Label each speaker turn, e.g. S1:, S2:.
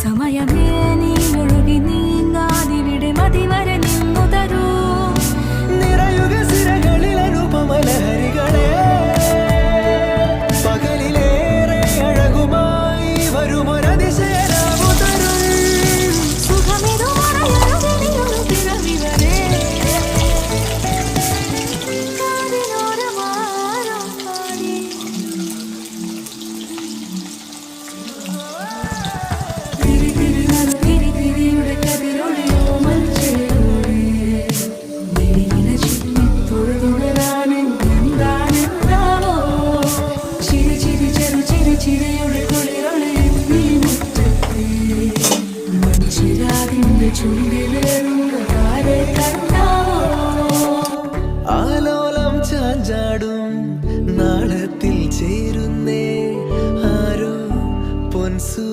S1: さや目によるぎに ചിരയുടെ കുളിരൊളിയും നീ മുറ്റത്തെ മനുഷ്യരാകിന്റെ ചുണ്ടിലേറുന്ന താരെ
S2: ആലോലം ചാഞ്ചാടും നാളത്തിൽ ചേരുന്നേ. ആരോ പൊൻസു